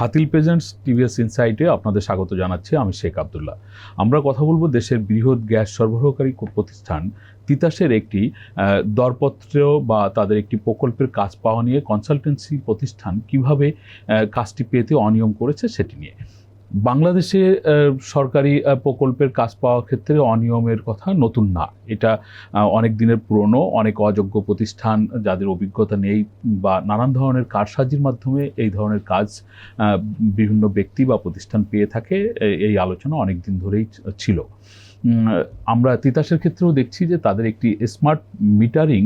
Hatil presents TVS ইনসাইটে আপনাদের স্বাগত জানাচ্ছি, আমি শেখ আবদুল্লাহ। আমরা কথা বলব দেশের বৃহৎ গ্যাস সরবরাহকারী প্রতিষ্ঠান তিতাসের একটি দরপত্র বা তাদের একটি প্রকল্পের কাজ পাওয়া নিয়ে কনসালটেন্সি প্রতিষ্ঠান কীভাবে কাজটি পেতে অনিয়ম করেছে সেটি নিয়ে। বাংলাদেশে সরকারি প্রকল্পের কাজ পাওয়ার ক্ষেত্রে অনিয়মের কথা নতুন না। এটা অনেক দিনের পুরনো, অনেক অযোগ্য প্রতিষ্ঠান যাদের অভিজ্ঞতা নেই বা নানান ধরনের কারসাজির মাধ্যমে এই ধরনের কাজ বিভিন্ন ব্যক্তি বা প্রতিষ্ঠান পেয়ে থাকে এই আলোচনা অনেক দিন ধরেই ছিল। আমরা তিতাসের ক্ষেত্রেও দেখছি যে তাদের একটি স্মার্ট মিটারিং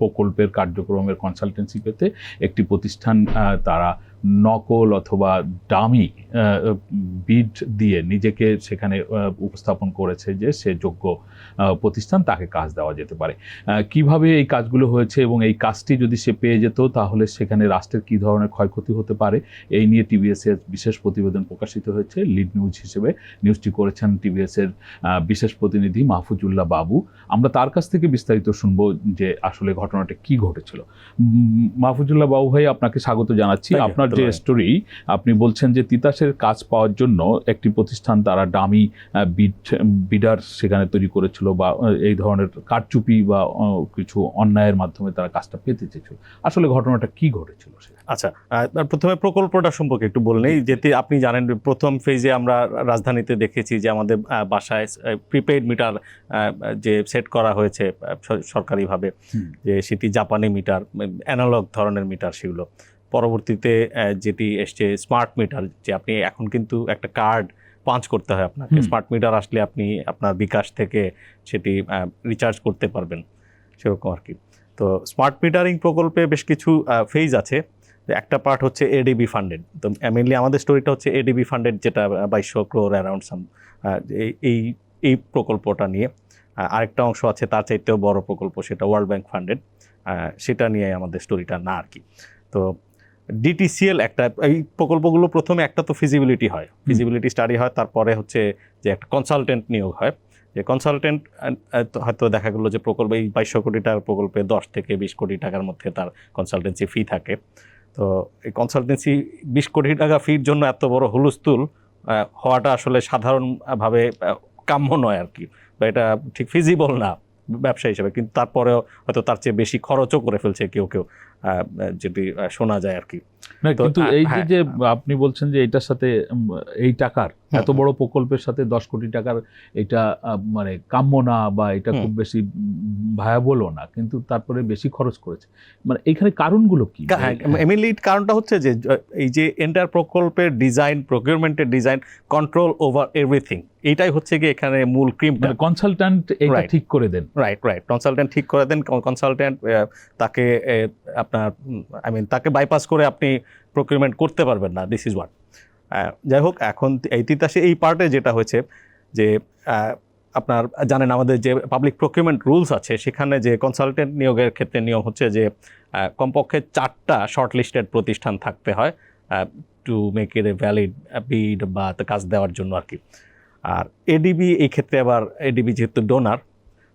প্রকল্পের কার্যক্রমের কনসালটেন্সি পেতে একটি প্রতিষ্ঠান তারা নকল অথবা ডামি বিড দিয়ে নিজেকে সেখানে উপস্থাপন করেছে যে সে যোগ্য প্রতিষ্ঠান তাকে কাজ দেওয়া যেতে পারে। কীভাবে এই কাজগুলো হয়েছে এবং এই কাজটি যদি সে পেয়ে যেত তাহলে সেখানে রাষ্ট্রের কী ধরনের ক্ষয়ক্ষতি হতে পারে? এই নিয়ে টিভিএস এর বিশেষ প্রতিবেদন প্রকাশিত হয়েছে। লিড নিউজ হিসেবে নিউজটি করেছেন টিভিএস এর বিশেষ প্রতিনিধি মাহফুজুল্লাহ বাবু। আমরা তার কাছ থেকে বিস্তারিত শুনব যে আসলে ঘটনাটা কি ঘটেছিল। মাহফুজুল্লাহ বাবু ভাই আপনাকে স্বাগত জানাচ্ছি। আপনার যে স্টোরি আপনি বলছেন যে তিতাসের কাজ পাওয়ার জন্য একটি প্রতিষ্ঠান তারা ডামি বিড বিডার সেখানে তৈরি করেছিল বা এই ধরনের কারচুপি বা কিছু অন্যায়ের মাধ্যমে তারা কাজটা পেতে চেয়েছিল। আসলে ঘটনাটা কি ঘটেছিল আচ্ছা প্রথমে প্রকল্পটা সম্পর্কে একটু বললেই যেতে আপনি জানেন প্রথম ফেজে আমরা রাজধানীতে দেখেছি যে আমাদের বাসায় প্রিপেইড মিটার যে সেট করা হয়েছে সরকারিভাবে যে সেটি জাপানি মিটার অ্যানালগ ধরনের মিটার সেগুলো। পরবর্তীতে যেটি এসছে স্মার্ট মিটার যে আপনি এখন কিন্তু একটা কার্ড পাঞ্চ করতে হয় আপনাকে। স্মার্ট মিটার আসলে আপনি আপনার বিকাশ থেকে সেটি রিচার্জ করতে পারবেন সেরকম আর কি। তো স্মার্ট মিটারিং প্রকল্পে বেশ কিছু ফেজ আছে। একটা পার্ট হচ্ছে এডিবি ফান্ডেড তো মেনলি আমাদের স্টোরিটা হচ্ছে এডিবি ফান্ডেড যেটা বাইশশো ক্রোর অ্যারাউন্ড সাম এই এই প্রকল্পটা নিয়ে। আরেকটা অংশ আছে তার চাইতেও বড় প্রকল্প সেটা ওয়ার্ল্ড ব্যাংক ফান্ডেড সেটা নিয়ে আমাদের স্টোরিটা না আর কি। তো ডিটিসিএল একটা এই প্রকল্পগুলো প্রথমে একটা তো ফিজিবিলিটি হয়। ফিজিবিলিটি স্টাডি হয় তারপরে হচ্ছে যে একটা কনসালটেন্ট নিয়োগ হয়। যে কনসালটেন্ট হয়তো দেখা গেলো যে প্রকল্প এই বাইশশো কোটি টাকার প্রকল্পে দশ থেকে বিশ কোটি টাকার মধ্যে তার কনসালটেন্সি ফি থাকে। তো এই কনসালটেন্সি বিশ কোটি টাকা ফির জন্য এত বড় হুলস্থুল হওয়াটা আসলে সাধারণভাবে কাম্য নয় আর কি। বা এটা ঠিক ফিজিবল না ব্যবসা হিসেবে কিন্তু তারপরেও হয়তো তার চেয়ে বেশি খরচও করে ফেলছে কেউ কেউ। যেটি শোনা যায় আর কি। কিন্তু এই যে হ্যাঁ। যে আপনি বলছেন যে এটার সাথে এই টাকার এত বড় প্রকল্পের সাথে দশ কোটি টাকার এটা মানে কাম্য না বা এটা খুব বেশি ভায়াবলও না কিন্তু তারপরে বেশি খরচ করেছে। মানে এখানে কারণগুলো কি? হ্যাঁ মেনলি কারণটা হচ্ছে যে এই যে এন্টার প্রকল্পের ডিজাইন প্রকিউরমেন্টের ডিজাইন কন্ট্রোল ওভার এভরিথিং এইটাই হচ্ছে কি এখানে মূল ক্রিম মানে কনসালট্যান্ট এটা ঠিক করে দেন। রাইট রাইট কনসালটেন্ট ঠিক করে দেন কনসালটেন্ট তাকে আপনার আই মিন তাকে বাইপাস করে আপনি প্রকিউরমেন্ট করতে পারবেন না দিস ইজ ওয়াট যাই হোক, এখন এই তিতাসে, এই পার্টে যেটা হয়েছে যে আপনার জানেন আমাদের যে পাবলিক প্রকিউরমেন্ট রুলস আছে, সেখানে যে কনসালটেন্ট নিয়োগের ক্ষেত্রে নিয়ম হচ্ছে যে কমপক্ষে চারটা শর্ট লিস্টেড প্রতিষ্ঠান থাকতে হয় টু মেক এর এ ভ্যালিড বিড বা কাজ দেওয়ার জন্য আর কি। আর এডিবি এই ক্ষেত্রে আবার এডিবি যেহেতু ডোনার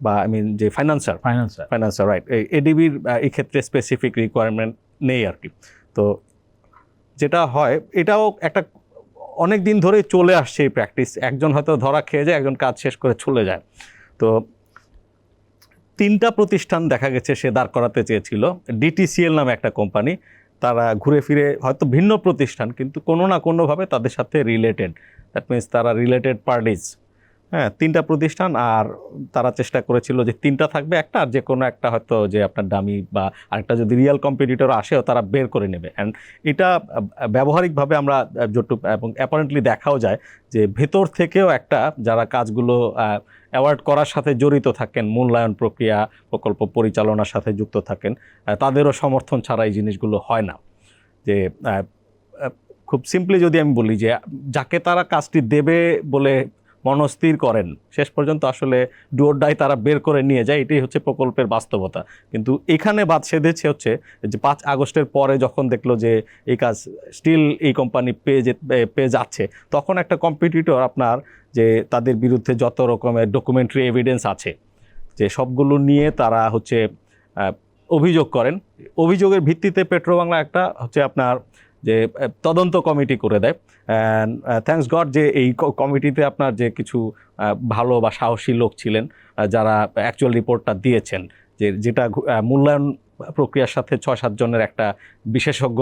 বা আই মিন যে ফাইন্যান্সার ফাইন্যান্সার ফাইন্যান্সার রাইট এই এডিবির এই ক্ষেত্রে স্পেসিফিক রিকোয়ারমেন্ট নেই আর কি। তো যেটা হয় এটাও একটা অনেক দিন ধরেই চলে আসছে এই প্র্যাকটিস একজন হয়তো ধরা খেয়ে যায় একজন কাজ শেষ করে চলে যায়। তো তিনটা প্রতিষ্ঠান দেখা গেছে সে দাঁড় করাতে চেয়েছিল। ডিটিসিএল নামে একটা কোম্পানি তারা ঘুরে ফিরে হয়তো ভিন্ন প্রতিষ্ঠান কিন্তু কোনো না কোনোভাবে তাদের সাথে রিলেটেড দ্যাট মিনস তারা রিলেটেড পার্টিজ হ্যাঁ তিনটা প্রতিষ্ঠান আর তারা চেষ্টা করেছিল যে তিনটা থাকবে, একটা আর যে কোনো একটা হয়তো যে আপনার দামি বা আরেকটা যদি রিয়েল কম্পিটিটর আসেও তারা বের করে নেবে। অ্যান্ড এটা ব্যবহারিকভাবে আমরা যতটুকু এবং অ্যাপারেন্টলি দেখাও যায় যে ভেতর থেকেও একটা যারা কাজগুলো অ্যাওয়ার্ড করার সাথে জড়িত থাকেন, মূল্যায়ন প্রক্রিয়া, প্রকল্প পরিচালনার সাথে যুক্ত থাকেন তাদেরও সমর্থন ছাড়া এই জিনিসগুলো হয় না। যে খুব সিম্পলি যদি আমি বলি যে যাকে তারা কাজটি দেবে বলে মনস্থির করেন। শেষ পর্যন্ত আসলে ডুয়োরডাই তারা বের করে নিয়ে যায়, এটাই হচ্ছে প্রকল্পের বাস্তবতা। কিন্তু এখানে বাদ সেধেছে হচ্ছে যে পাঁচ আগস্টের পরে যখন দেখল যে এই কাজ স্টিল এই কোম্পানি পেয়ে যে পেয়ে যাচ্ছে, তখন একটা কম্পিটিটর আপনার যে তাদের বিরুদ্ধে যত রকমের ডকুমেন্টারি এভিডেন্স আছে, যে সবগুলো নিয়ে তারা হচ্ছে অভিযোগ করেন। অভিযোগের ভিত্তিতে পেট্রোবাংলা একটা হচ্ছে আপনার যে তদন্ত কমিটি করে দেয় থ্যাঙ্কস গড যে এই কমিটিতে আপনার যে কিছু ভালো বা সাহসী লোক ছিলেন যারা অ্যাকচুয়াল রিপোর্টটা দিয়েছেন যে যেটা মূল্যায়ন প্রক্রিয়ার সাথে ছয় সাত জনের একটা বিশেষজ্ঞ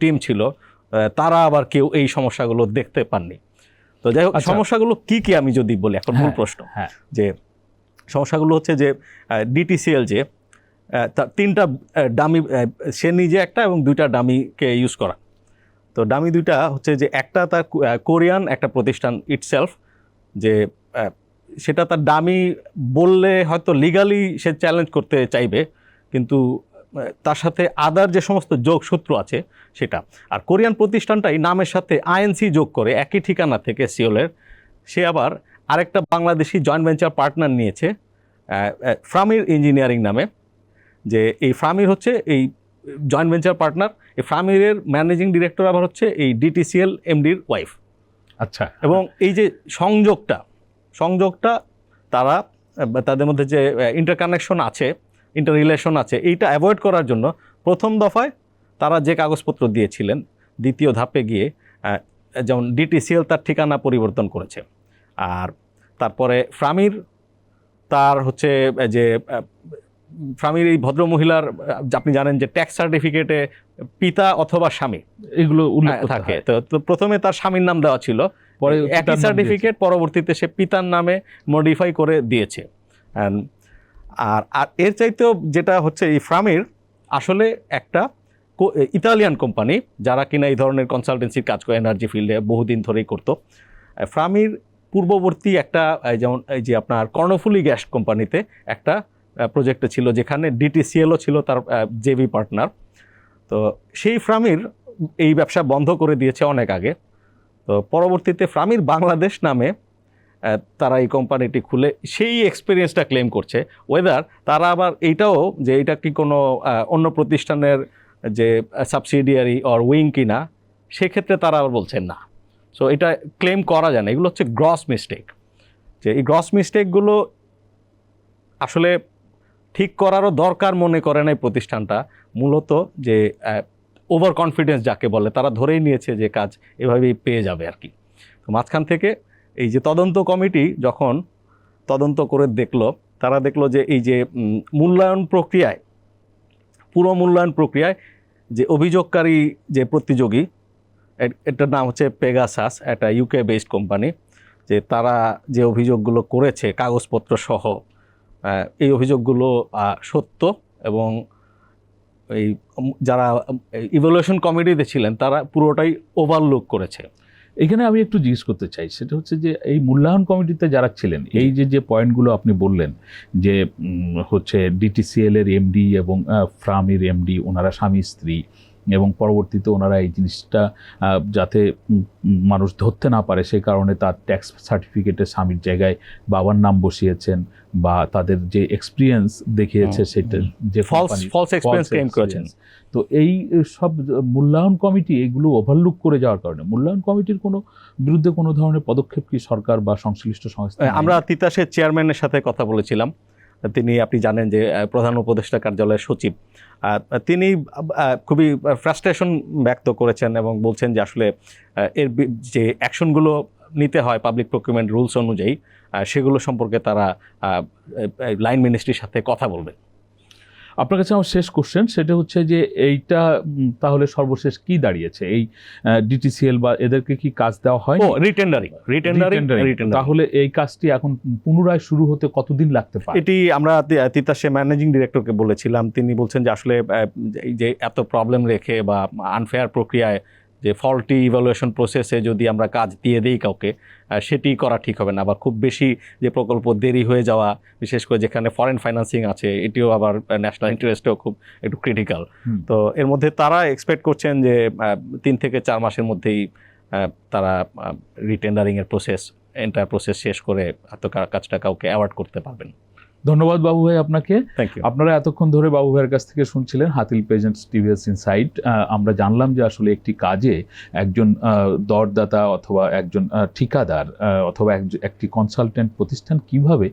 টিম ছিল তারা আবার কেউ এই সমস্যাগুলো দেখতে পাননি তো যাই হোক আচ্ছা। সমস্যাগুলো কি কি আমি যদি বলি এখন মূল হ্যাঁ, প্রশ্ন হ্যাঁ। যে সমস্যাগুলো হচ্ছে যে ডিটিসিএল যে তিনটা ডামি সে নিজে একটা এবং দুইটা ডামিকে ইউজ করা তো ডামি দুইটা হচ্ছে যে একটা তার কোরিয়ান, একটা প্রতিষ্ঠান ইটসেলফ যে সেটা তার ডামি বললে হয়তো লিগালি সে চ্যালেঞ্জ করতে চাইবে, কিন্তু তার সাথে আদার যে সমস্ত যোগসূত্র আছে সেটা। আর কোরিয়ান প্রতিষ্ঠানটাই নামের সাথে আইএনসি যোগ করে, একই ঠিকানা থেকে সিওলের। সে আবার আরেকটা বাংলাদেশি জয়েন্ট ভেঞ্চার পার্টনার নিয়েছে ফ্রামির ইঞ্জিনিয়ারিং নামে, যে এই ফ্রামির হচ্ছে এই জয়েন্ট ভেঞ্চার পার্টনার এই ফ্রামিরের ম্যানেজিং ডিরেক্টর আবার হচ্ছে এই ডিটিসিএল এমডির ওয়াইফ আচ্ছা। এবং এই যে সংযোগটা সংযোগটা তারা তাদের মধ্যে যে ইন্টারকানেকশন আছে ইন্টার রিলেশন আছে এইটা অ্যাভয়েড করার জন্য প্রথম দফায় তারা যে কাগজপত্র দিয়েছিলেন দ্বিতীয় ধাপে গিয়ে যেমন ডিটিসিএল তার ঠিকানা পরিবর্তন করেছে। আর তারপরে ফ্রামির তার হচ্ছে যে ফ্রামির এই ভদ্র মহিলার আপনি জানেন যে ট্যাক্স সার্টিফিকেটে পিতা অথবা স্বামী এগুলো উল্লেখ হ্যাঁ, থাকে। তো প্রথমে তার স্বামীর নাম দেওয়া ছিল। পরে একই সার্টিফিকেট পরবর্তীতে সে পিতার নামে মডিফাই করে দিয়েছে। আর আর এর চাইতেও যেটা হচ্ছে এই ফ্রামির আসলে একটা কো- ইতালিয়ান কোম্পানি যারা কিনা এই ধরনের কনসালটেন্সির কাজ করে এনার্জি ফিল্ডে বহুদিন ধরেই করতো। ফ্রামির পূর্ববর্তী একটা যেমন এই যে আপনার কর্ণফুলি গ্যাস কোম্পানিতে একটা প্রজেক্টে ছিল, যেখানে ডিটিসিএলও ছিল তার জেভি পার্টনার তো সেই ফ্রামির এই ব্যবসা বন্ধ করে দিয়েছে অনেক আগে। তো পরবর্তীতে ফ্রামির বাংলাদেশ নামে তারা এই কোম্পানিটি খুলে সেই এক্সপিরিয়েন্সটা ক্লেম করছে। ওয়েদার তারা আবার এইটাও যে এটা কি কোনো অন্য প্রতিষ্ঠানের যে সাবসিডিয়ারি অর উইং কিনা, সেক্ষেত্রে তারা আবার বলছেন না। সো এটা ক্লেম করা যায় না। এগুলো হচ্ছে গ্রস মিস্টেক যে এই গ্রস মিস্টেকগুলো আসলে ঠিক করারও দরকার মনে করে না এই প্রতিষ্ঠানটা। মূলত যে ওভার কনফিডেন্স যাকে বলে, তারা ধরেই নিয়েছে যে কাজ এভাবেই পেয়ে যাবে আর কি। তো মাঝখান থেকে এই যে তদন্ত কমিটি যখন তদন্ত করে দেখল, তারা দেখল যে এই যে মূল্যায়ন প্রক্রিয়ায়, পুরো মূল্যায়ন প্রক্রিয়ায় যে অভিযোগকারী যে প্রতিযোগী এটার নাম হচ্ছে পেগাসাস একটা ইউকে বেসড কোম্পানি যে তারা যে অভিযোগগুলো করেছে, কাগজপত্র সহ এই অভিযোগগুলো সত্য এবং এই যারা ইভ্যালুয়েশন কমিটিতে ছিলেন তারা পুরোটাই ওভারলুক করেছে। এখানে আমি একটু জিজ্ঞেস করতে চাই সেটা হচ্ছে যে এই মূল্যায়ন কমিটিতে যারা ছিলেন এই যে যে পয়েন্টগুলো আপনি বললেন যে হচ্ছে ডিটিসিএল এর এমডি এবং ফ্রামির এমডি ওনারা স্বামী স্ত্রী এবং পরবর্তীতে ওনারা এই জিনিসটা যাতে মানুষ ধরতে না পারে সেই কারণে তার ট্যাক্স সার্টিফিকেটে স্বামীর জায়গায় বাবার নাম বসিয়েছেন বা তাদের যে এক্সপিরিয়েন্স দেখিয়েছে সেটা যে ফলস এক্সপিরিয়েন্স ক্লেম করেছেন। তো এই সব মূল্যায়ন কমিটি এগুলো ওভারলুক করে যাওয়ার কারণে মূল্যায়ন কমিটির কোনো বিরুদ্ধে কোনো ধরনের পদক্ষেপ কি সরকার বা সংশ্লিষ্ট সংস্থা আমরা তিতাসের চেয়ারম্যানের সাথে কথা বলেছিলাম। তিনি, আপনি জানেন যে প্রধান উপদেষ্টা কার্যালয়ের সচিব। তিনি খুবই ফ্রাস্ট্রেশন ব্যক্ত করেছেন এবং বলছেন যে আসলে এর যে অ্যাকশনগুলো নিতে হয় পাবলিক প্রকিউমেন্ট রুলস অনুযায়ী সেগুলো সম্পর্কে তারা লাইন মিনিস্ট্রির সাথে কথা বলবেন আপনার কাছে আমার শেষ কোশ্চেন সেটা হচ্ছে যে এইটা তাহলে সর্বশেষ কি দাঁড়িয়েছে? এই ডিটিসিএল বা এদেরকে কি কাজ দেওয়া হয় রিটেন্ডারিং রিটেন্ডারিং তাহলে এই কাজটি এখন পুনরায় শুরু হতে কতদিন লাগতে পারে? এটি আমরা তিতাসে ম্যানেজিং ডিরেক্টরকে বলেছিলাম। তিনি বলছেন যে আসলে যে এত প্রবলেম রেখে বা আনফেয়ার প্রক্রিয়ায় যে ফল্টি ইভ্যালুয়েশন প্রসেসে যদি আমরা কাজ দিয়ে দিই কাউকে সেটি করা ঠিক হবে না। আবার খুব বেশি যে প্রকল্প দেরি হয়ে যাওয়া বিশেষ করে যেখানে ফরেন ফাইন্যান্সিং আছে এটিও আবার ন্যাশনাল ইন্টারেস্টেও খুব একটু ক্রিটিক্যাল তো এর মধ্যে তারা এক্সপেক্ট করছেন যে তিন থেকে চার মাসের মধ্যেই তারা রিটেন্ডারিংয়ের প্রসেস এন্টার প্রসেস শেষ করে হয়তো কাজটা কাউকে অ্যাওয়ার্ড করতে পারবেন। ধন্যবাদ বাবু ভাই আপনাকে। আপনারা এতক্ষণ ধরে বাবু ভাইয়ের কাছ থেকে শুনছিলেন হাতিল পেজেন্টস টিভিএস ইনসাইট। আমরা জানলাম যে আসলে একটি কাজে একজন দরদাতা অথবা একজন ঠিকাদার অথবা একটি কনসালটেন্ট প্রতিষ্ঠান কীভাবে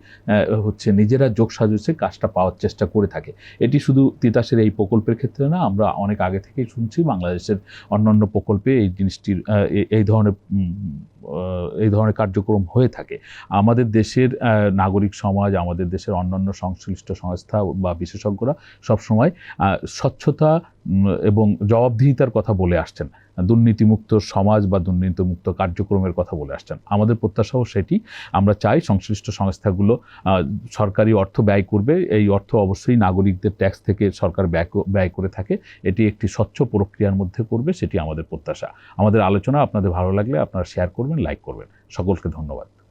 হচ্ছে নিজেরা যোগ যোগসাজসে কাজটা পাওয়ার চেষ্টা করে থাকে। এটি শুধু তিতাসের এই প্রকল্পের ক্ষেত্রে না আমরা অনেক আগে থেকেই শুনছি বাংলাদেশের অন্যান্য প্রকল্পে এই জিনিসটির এই ধরনের এই ধরনের কার্যক্রম হয়ে থাকে। আমাদের দেশের নাগরিক সমাজ, আমাদের দেশের অন্যান্য সংশ্লিষ্ট সংস্থা বা বিশেষজ্ঞরা সবসময় স্বচ্ছতা এবং জবাবদিহিতার কথা বলে আসছেন। দুর্নীতিমুক্ত সমাজ বা দুর্নীতিমুক্ত কার্যক্রমের কথা বলে আসছেন। আমাদের প্রত্যাশাও সেটি। আমরা চাই সংশ্লিষ্ট সংস্থাগুলো সরকারি অর্থ ব্যয় করবে। এই অর্থ অবশ্যই নাগরিকদের ট্যাক্স থেকে সরকার ব্যয় ব্যয় করে থাকে। এটি একটি স্বচ্ছ প্রক্রিয়ার মধ্যে করবে, সেটি আমাদের প্রত্যাশা। আমাদের আলোচনা আপনাদের ভালো লাগলে আপনারা শেয়ার করবেন লাইক করবেন। সকলকে ধন্যবাদ।